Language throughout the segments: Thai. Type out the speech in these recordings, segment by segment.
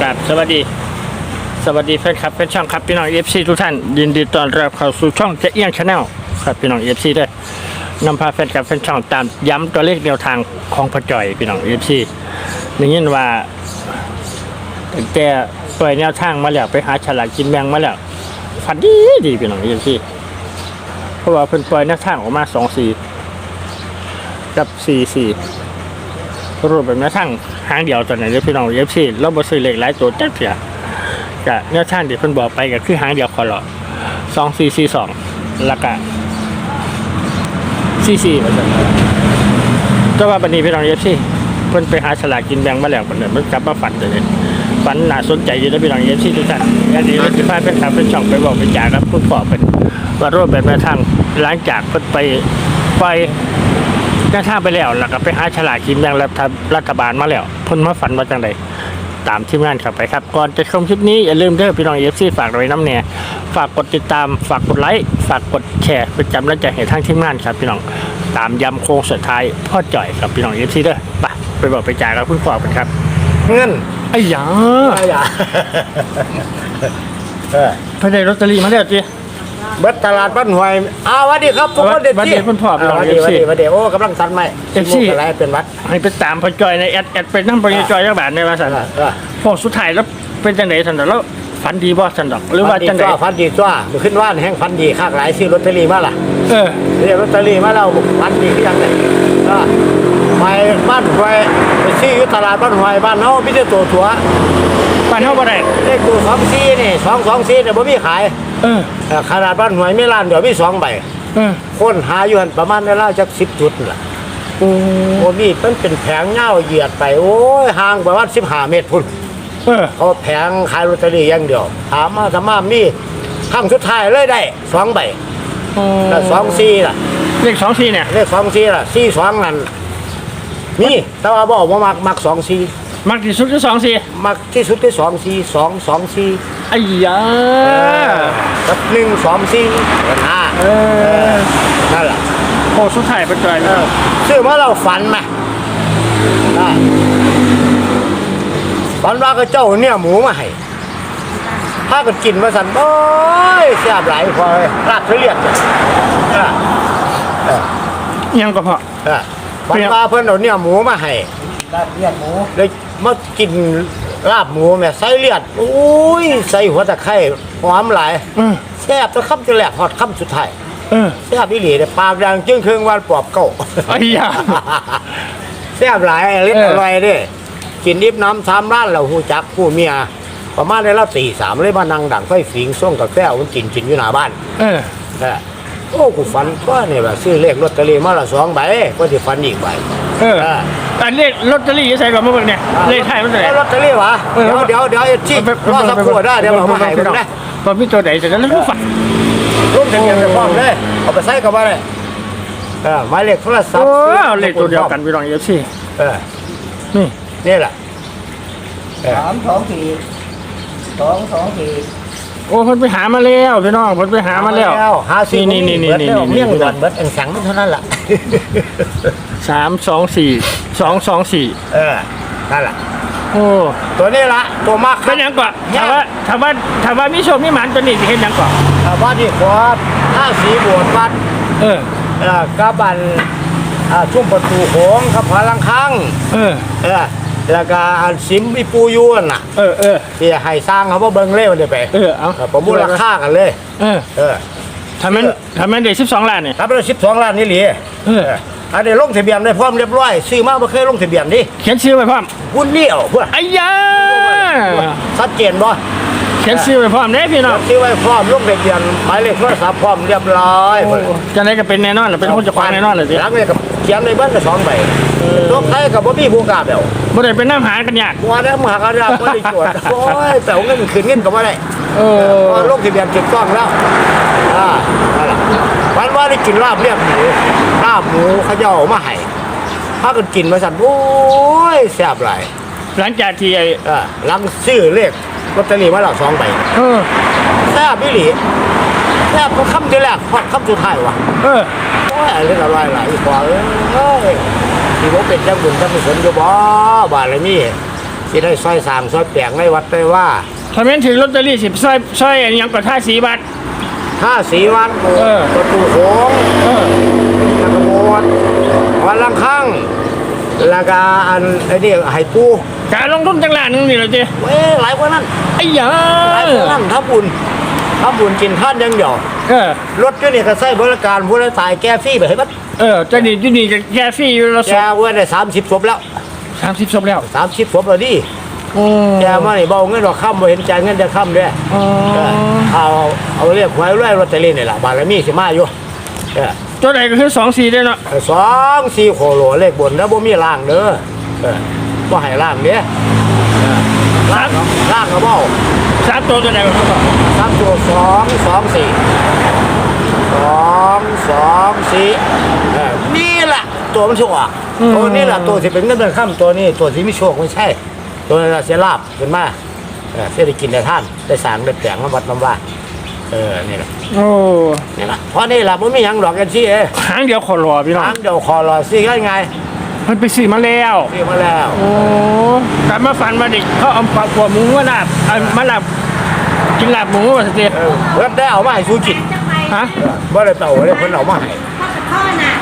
ครับสวัสดี สวัสดีแฟนคลับแฟนช่องครับพี่น้องเอฟซีทุกท่านยินดีต้อนรับเข้าสู่ช่องเจเอียงชาแนลครับพี่น้องเอฟซีด้วยนำพาแฟนคลับแฟนช่องตามย้ำตัวเลขแนวทางของพระจ่อยพี่น้องเอฟซีได้ยินว่าตั้งแต่ปล่อยแนวทางมาแล้วไปหาฉลากกินแบ่งมาแล้วฝันดีดีพี่น้องเอฟซีเพราะว่าเพิ่นปล่อยแนวทางออกมาสองสี่กับสี่สี่ รูปแบบแนวทางหางเดียวตอนไหนเด้อพี่น้องเอฟซีเราบ่ซื้อเหลขหลายตัวจักเสียกะแนวทางที่เพิ่นบอกไปก็คือหางเดียวคอหลอสองสี่สี่สองล้วก็สี่สี่ว่าว่าบัดนี้พี่น้องเอฟซีเพิ่นไปหาฉลากกินแบ่งมาแล้วเพิ่นน่ะมันกลับมาฝันเลยฝันน่าสนใจอยู่นะพี่น้องเอฟซีทุกท่านอันนี้เราสิพาเป็นครับเป็นช่องไปบอกไปจาครับคุณพ่อเพิ่นว่ารูปแบบแนวทางหลังจากเพิ่นไปไป ได้ท่างไปแล้วแล้วก็ไปหาฉลากกินแบ่งรัฐรัฐบาลมาแล้วเพ่นมาฝันว่าจังใดตามทีมงานเข้าไปครับ ก่อนจะชมคลิปนี้อย่าลืมเด้อพี่น้องเอฟซีฝากไว้น้ำเนี่ยฝากกดติดตามฝากกดไลค์ฝากกดแชร์เป็นจำและจะเห็นทางทีมงานครับพี่น้องตามยำโค้งสุดท้ายพ่อจ่อยกับพี่น้องเอฟซีเด้อไปไปบอกไปจ่ายกับคุณพ่อกันครับเงินไอ้หยาอะไรอะเออพระได้ลอตเตอรี่มาแล้วจี เบิดตลาดบ้านหวยอ้าวหวัสดีครับพวกคนเด็ดหวัดดีที่คุณพ่อพี่น้องหวัดดีหวัด FC ดีหวัดดีโอ้กำลังทันไหม FC สิบโมงอะไรเป็นวัด ให้ไปตามพ่อจ่อยในแอดแอดไปนั่งไปจ่อยจักบาทในว่าสันเออเออพอสุดท้ายแล้วเป็นจังไหนสันดอกแล้วฝันดีบ่สันดอกหรือว่าฟันดีจังไหนจ้าฟันดีจ้ามันขึ้นว่านแห้งฟันดีข้างหลายซื้อลอตเตอรี่มาล่ะเออ เรียกลอตเตอรี่มาแล้วฟันดีขึ้นยังไง เออไปบ้านหวยไปซื้ออยู่ตลาดบ้านหวยบ้านเฮาพี่จะตัวถัวปานเท่าบ่ได้เลขตัวสองซีนี่สองสองซีเนี่ยบ่มีขายเออเออขนาดบ้านหวยไม่ล้านเดี๋ยวมีสองใบเออคนหาอยู่หันประมาณในเล่าจักสิบจุดนั่นล่ะโอ้โอ้นี่มันเป็นแผงเง่าเหยียดไปโอ้ยห่างประมาณสิบห้าเมตรพุ่นเออเขาแผงขายลอตเตอรี่อย่างเดียวถามมาทำมามีครั้งสุดท้ายเลยได้สองใบแล้วสองซีล่ะ เลขสองสี่เนี่ยเลขสองซีล่ะซีสองนั่น มีแต่ว่าบอกว่ามักมักสองซีมักที่สุดคือสองสี่มักที่สุดที่สองซีสองสองซีไอ้ยากับหนึ่งสองซีห้าเออนั่นแหละโอ้สุดท้ายเป็นจอยเออซื้อมาเราฝันไหมอ่าฝันว่าก็เจ้าเนี่ยหมูมาให้ถ้าก็กินมาสั่นโอ้ยแซ่บหลายพอเลยรากเลียดจ้ะเออยังก็พอเออ ฝันว่าเพิ่นเอาเนี่ยหมูมาให้ลาบเลียดหมูเลยมากินลาบหมูแม่ใส่เลียดโอ้ยใส่หัวตะไคร้หอมหลายเออแซ่บจนคำจะแหลกหอดคำสุดท้ายเออแซ่บอีหลีเนี่ยปากดังจึ้งครึ่งวันปอบเก้า ไอ้ยา แซ่บหลายเล็ดเออ อร่อยเด้กินดิบน้ำสามร้านเราหูจักผู้เมียประมาณในเราตีสามเลยมานั่งดังไฟฝิงส่งกาแฟมันกินกินอยู่หน้าบ้านเออเออ โอ้กูฝันว่าเนี่ยแบบซื้อเลขลอตเตอรี่มาละสองใบก็จะฝันอีกใบเอออันเลขลอตเตอรี่ใส่ก่อนมาเบิ่งเนี่ยเลขไทายมันเท่าไหร่อ้ลอตเตอรี่วะเออ เดี๋ยวเดี๋ยวเดี๋ยวที่รอสักครู่ได้เดี๋ยวเรามาให้คุณนะตอนพี่ตัวไหนเสร็จแล้วแล้วก็ฝันร่วมทะเบียนไปพร้อมเลยเอาไปใส่กับมาเลยเออหมายเลขโทรศัพโอ้ท์เอาเลขตัวเดียวกันพี่น้องเอฟซีเออนี่นี่แหละเออสามสองสี่สองสองสี่ โอ้เพิ่นไปหามาแล้วพี่น้องเพิ่นไปหามาแล้ว หาซื้อนี่นี่นี่เบิดนี่แล้วนี่ เมี่ยงนี่ก่อนเบิดอันสังมันเท่านั้นแหละสามสองสี่สองสองสี่เออนั่นแหละโอ้ตัวนี้ละตัวมากเป็นหยังก่อนถามว่าถามว่าถามว่ามีโชคมีหมันตัวนี้สิเห็นหยังก่อนว่าที่ขอท่าสีโบสถ์วัดเออ เอ่อกับบันอ่าชุ่มประตูโขงกับพลังคังเออ เออ แล้วก็อันสิมอีปูยวนน่ะเออเออที่ให้สร้างเขาว่าเบิ่งเล่มันเดี๋ยวไปเออเอาเออประมูลราคากันเลย เออเออทำมันทำมันเด็กสิบสองล้านเนี่ยครับเราสิบสองล้านนี่หลีเอออันนี้ลงทะเบียนได้พร้อมเรียบร้อยซื้อมาไม่เคยลงทะเบียนดิเขียนชื่อไว้พร้อมหุ้นเดี่ยวเพื่อไอ้ยาชัดเจนบ่เขียนชื่อไว้พร้อมเด้พี่น้องซื้อไว้พร้อมลงทะเบียนหมายเลขโทรศัพท์พร้อมเรียบร้อยหมดเลยจะได้ก็เป็นแน่นอนแหละเป็นคนจะควางแน่นอนเลยสิหลังนี่กับเขียนในเบิ้ลก็สองใบตัวไทยกับบ่มีผู้กล้าแบวบ่ได้เป็นน้ำหากันยากมัวได้มหากระดาษบ่ได้จวดโอ้ยแต่เงินคืนเงินก็บ่ได้เออลงทะเบียนถูกต้องแล้วอ่านั่นแหละวันว่าได้กินลาบเรียบหมูลาบหมูเขาเจ้าเอามาให้ถ้ากันกินมาสั่นโอ้ยแซ่บหลายหลังจากที่ไอ้อ่าหลังซื้อเลข ลอตเตอรี่มาแล้วสองใบเออแซ่บอีหลีแซ่บก็คำที่แรกพอดคำสุดท้ายว่ะเออโอ้ยเรื่องอะไรหลายพอเอ้ยที่ผมเป็นเจ้าบุญเจ้ากุศลอยู่บ่บารมีที่ได้ซอยสร้างซอยแปลงในวัดได้ว่าถ้าแม่นถือลอตเตอรี่สิบซอยซอยอันยังก็ท่าสีบาท ถ้าสีวันเออ ประตูโขงเออแล้วก็โบสถ์วันลังคัง แล้วก็อันไอ้นี่ไห้ปูการลงทุนจังหลานนึงนี่เหรอเจ๊เว้ยหลายกว่านั้นไอ้หยาหลายกว่านั้นทับบุญทับบุญกินท่านอยังเดียวเออรถก็นี่ก็ใช้บริการผู้ได้ตายแก้ฟรี่ไปให้บัดเออจะนี่จะนี่จะแค่ฟรีอยู่ละสแกเว้ยได้สามสิบศพแล้วสามสิบศพแล้วสามสิบศพแล้วดิอืมแกมานี่เบาเงินดอกค่ำบ่เห็นใจายเงินจะค่ำด้วยอ๋อ เอาเอาเรียกหวยรวยลอตเตอรี่นี่แหละบารมีสิมาอยู่เออ ตัวไหนก็คือสองสี่ได้เนาะสองสี่โคโลเลขบนแล้วบ่มีล่างเด้อเออบ่ให้ล่างเด้อเออล่างเนาะล่างก็บ่สามตัวตัวไหนก็คือสามตัวสองสองสี่สองสองสี่เออนี่แหละตัวมันโชคอะตัวนี้แหละตัวที่เป็นเงินเดือนค่ำตัวนี้ตัวที่มีโชคไม่ใช่ ตัวนั้นน่ะเสียลาบขึ้นมาเออเสียได้กินได้ท่านได้สร้างได้แปลงมาวัดน้ำว่าเออนี่แหละ โอ้นี่แหละเพราะนี่แหละมันไม่ยังดอกกันซี่เอ้หางเดียวขอรอพี่น้องทางเดียวคอรอซี่ก็ไงมันไปซื้อมาแล้วซี่มาแล้ว โอ้กลับมาฝันมาเด็กเขาเอาปลาปัวหมูมาลาบเอามาลาบกินลาบหมูว่าสิเออเพิ่นได้เอามาให้สู้กินฮะบ่ได้เต่าเลยเพิ่นเอามาให้พ่อกับพ่อน่ะ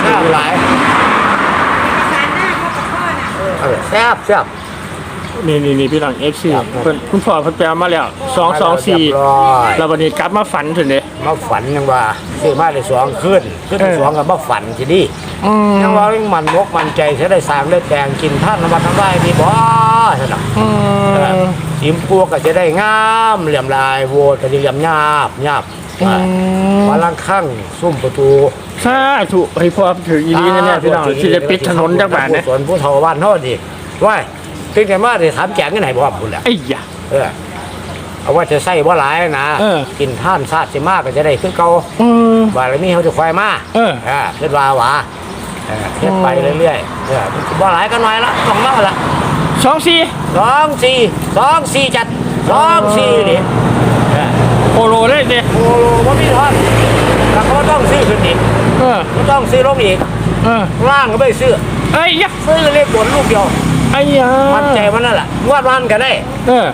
แซ่บหลายสารหน้าพ่อกับพ่อน่ะเออแซ่บแซ่บ นี่นี่นี่พี่น้องเอฟซีครับเพิ่นคุณพ่อเพิ่นไปเอามาแล้วสองสองสี่เรียบร้อยแล้ววันนี้กลับมาฝันถึงเลยมาฝันยังว่าซื้อมาได้สองขึ้นขึ้นที่สองก็มาฝันทีนี้อืมยังว่ายังมันมกมันใจจะได้สร้างได้แต่งกินท่านมาทำได้ดีบ่ซั่นน่ะอืมสิมปัวก็จะได้งามเหลี่ยมลายโวดก็จะเหลี่ยมหยาบหยาบอืมมาลังข้างซุ่มประตูสาธุให้พ่อถืออีนีแน่ๆพี่น้องที่จะปิดถนนจักบาทนะส่วนผู้เฒ่าบ้านเฮาดิว่า ถึงแต่มาได้ถามแจกกันไหนบ่ครับคุณแหละไอ้ยะ เออเอาว่าจะใส่บ่หลายนะเออ กินท่านซาดสิมากก็จะได้คือเก่าอืมบารมีเขาจะคอยมาเออ เออเฮ็ดว่าหวาเออเฮ็ดไปเรื่อยๆเออบ่หลายก็น้อยละต้องมาละ สองสี่สองสี่สองสี่จัดสองสี่นี่เออโอโลได้เด้โอ้โหบ่มีทอนแล้วก็บ่ต้องซื้อขึ้นอีกเออบ่ต้องซื้อลงอีกเออ ล่างก็ไม่ซื้อไอ้ยะซื้อเลขบนลูกเดียว ไอ้ยะมันใจมันนั่นแหละงวดวันก็ได้เออ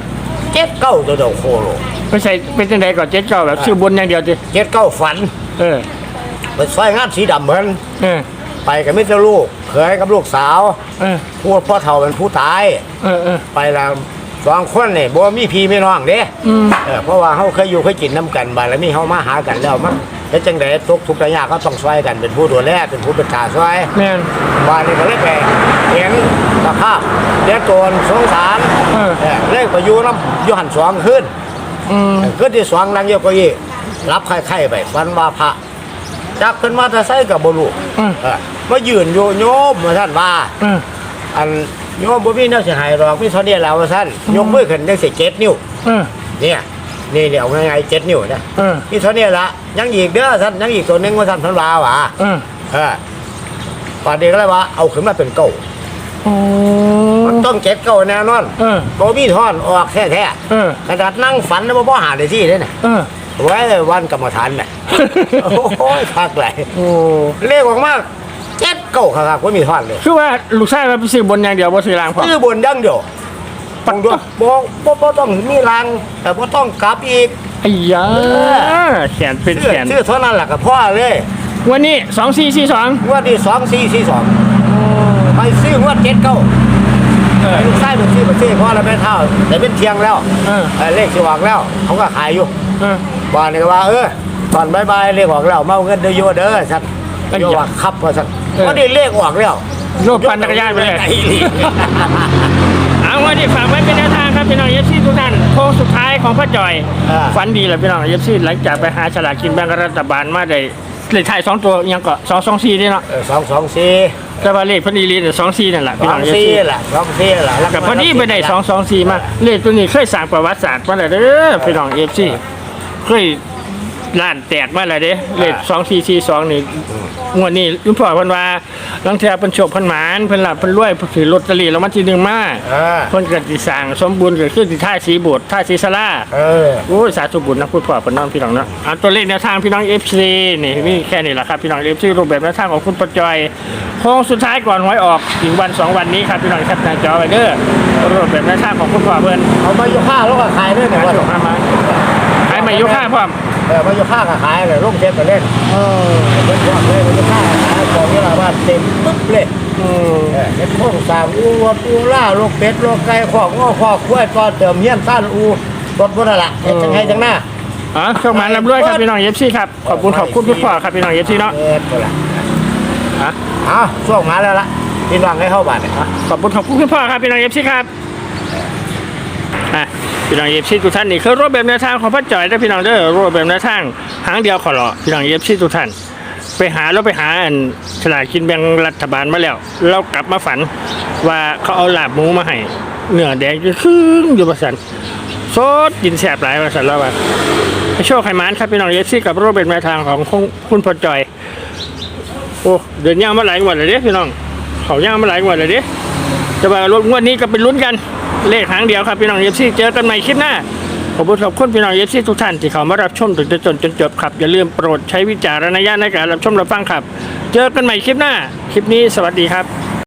เจ็ดเก้าตัวเดียวโคโลไปใส่เป็นจังไดก่อนเจ็ดเก้าแบบซื้อบนอย่างเดียวดิเจ็ดเก้าฝันเออไปซอยงานสีดำเหมือนเออไปกับมิตรลูกเคยกับลูกสาวเออพูดพ่อเฒ่าเป็นผู้ตาย เออเออ ไปแล้วสองคนนี่บ่มีพี่มีน้องเด้อืม เออเพราะว่าเฮาเคยอยู่เคยกินน้ำกันบารมีเฮามาหากันแล้วมันแล้วจังได๋ทุกทุกระยะก็ต้องช่วยกันเป็นผู้ดูแลเป็นผู้เป็นตาช่วยแม่นบ้านนี้ก็เลยไปเห็นสภาพเลี้ยงโจรสงสารเออเออเลยไปอยู่น้ำอยู่หันสองขึ้นอืมขึ้นที่สองนั่งเยอะกว่าอีกรับไข่ไข่ไปฟันว่าพระจักขึ้นมาแต่ใส่กับบลูอืมเออมายืนอยู่โยมมาท่านว่าเอออันโยมบ่มีแนวสิใหายหรอกมีเท่านี้แล้วว่าท่านยกมือขึ้นจังสิเจ็ดนิ้วเออเนี่ย นี่เนี่ยเอาง่ายๆเจ็ดนิ้วนะเออมีเท่านี้ละยังอีกเด้อท่านยังอีกตัวหนึงว่าท่านพันวาว่าเออเออป่านนี้ก็เลยว่าเอาขึ้นมาเป็นเก้าโอ้มันต้องเจ็ดเก้าแน่นอนเออบ่มีท่อนออกแท้เออๆขนาดนั่งฝันแล้วบ่บ่หาได้ที่เลยน่ะเออไว้วันกรรมฐานน่ะโอ้ยคักไหลายโอ้เลขออกมาเจ็ดเก้าครับว่ามีท่อนเลย คือว่าลูกชายมาไปซื้อบนอย่างเดียวบ่ซื้อรางพอชื่อบนอยังเดียว ปัต้ดองดูบ่บ่บ่ต้องมีรางแต่บ่ต้องกลับอีกไอ้ยาแขนเป็นชื่อแขนชื่อเท่านั้นแหละกับพ่อเลยวันนี้สองสี่สี่สองงวดที่สองสี่สี่สองไปซื้องวดเจ็ดเก้าเออลูกชายไปซื้อไปซื้อพ่อแล้วไม่เท่า แต่เป็นเที่ยงแล้วเออเออเลขสิออกแล้ว เขาก็ขายอยู่เออบ้านนี่ก็ว่า เออตอนบายบายเลขออกแล้วมาเอาเงินเดือโยเด้อสันไอ้โยยะว่าครับว่าสันเออวันนี้เลขออกแล้วโลกปั่นจักรยานไปเลยไอ้นี่ เอาวันนี้ฝากไว้เป็นแนวทางครับพี่น้องเอฟซีทุกท่านโค้งสุดท้ายของพระจอย อ่า ฝันดีแหละพี่น้องเอฟซีหลังจากไปหาฉลากกินแบ่งรัฐบาลมาได้เลขท้ายสองตัวยังก็สองสองสี่นี่เนาะเออสองสองสี่แต่ว่าเลขเพนดีลีเนี่ยสองสี่นั่นแหละสพี่อน้องงเอฟสี่ซีแหละสองสี่แหละแล้วกับพอดีไปได้สองสองสี่มาเลขตัวนี้เคยสร้างประวัติศาสตร์มาแล้วเด้อพี่น้องเอฟซีเคย ล้านแตกมาแล้วเด้เลขสองสี่สี่สองนี่งวดนี้ลุงพ่อเพิ่นว่าลังเทียเพิ่นโชคเพิ่นหมานเพิ่นหลับเพิ่นรวยเพิ่นถือลอตเตอรี่แล้วมันที่หนึ่งมาเออเพิ่นก็สิสร้างสมบูรณ์ก็คือสิท่าสีโบสถ์ท่าสีศาลา เออ โอ้ยสาธุบุญนะคุณพ่อพี่น้องพี่น้องเนาะอะตัวเลขแนวทางพี่น้อง FC นี่นี่แค่นี้แหละครับพี่น้อง FC รูปแบบแนวทางของคุณประจอยโค้งสุดท้ายก่อนหวยออกอีกวันสองวันนี้ครับพี่น้องแคปหน้าจอไว้เด้อรูปแบบแนวทางของคุณพ่อเพิ่นเอามาโยค่าแล้วก็ขายด้วยเนี่ยมาว่าส่งมามาขายใหม่ยกค่าพร้อม เออมาโยค่าก็ขายเลยลงเช็ดไปเล่นเออเล่นพวกเลยมาโยค่าก็ขายของนี่ละบ้านเต็มปึ๊บเลยอืมเออเฮ็ดโค้งสร้างอูวัดอูล่าลูกเป็ดลูกไก่ขอกง้อขอกกล้วยตอนเติมเฮียนซ่านอูรถบนนั่นละเฮ็ดจังไงจังหน้าอ๋อช่วงมาลำรวยครับพี่น้อง FC ครับขอบคุณขอบคุณคุณพ่อครับพี่น้อง FC เนาะเอ็ดตัวละอะเอาช่วงมาแล้วล่ะพี่น้องให้เข้าบ้านเนี่ยขอบคุณขอบคุณคุณพ่อครับพี่น้อง FC ครับอะ พี่น้อง FC ทุกท่านนี่คือรูปแบบแนวทางของพระจ่อยและพี่น้องเด้อรูปแบบแนวทางหางเดียวขอรอพี่น้อง FC ทุกท่าน ไปหาแล้วไปหาอันฉลากกินแบ่งรัฐบาลมาแล้วเรากลับมาฝันว่าเขาเอาลาบหมูมาให้เนื้อแดงจะครึ่งอยู่ประสันสดกินแสบหลายประสันแล้วว่าโชคไขมานครับพี่น้องเอฟซีกับรูปเป็นแนวทางของคุณคุณพอจอยโอ้เดินย่างมาหลายวันเลยเด้พี่น้องเขาย่างมาหลายวันเลยเด้ แต่ว่ารถงวดนี้ก็เป็นลุ้นกัน เลขหางเดียวครับพี่น้องเอฟซีเจอกันใหม่คลิปหน้า ขอบคุณขอบคุณพี่น้องเอฟซีทุกท่านที่เข้ามารับชมถึงจนจนจบครับ อย่าลืมโปรดใช้วิจารณญาณในการรับชมรับฟังครับ เจอกันใหม่คลิปหน้า คลิปนี้สวัสดีครับ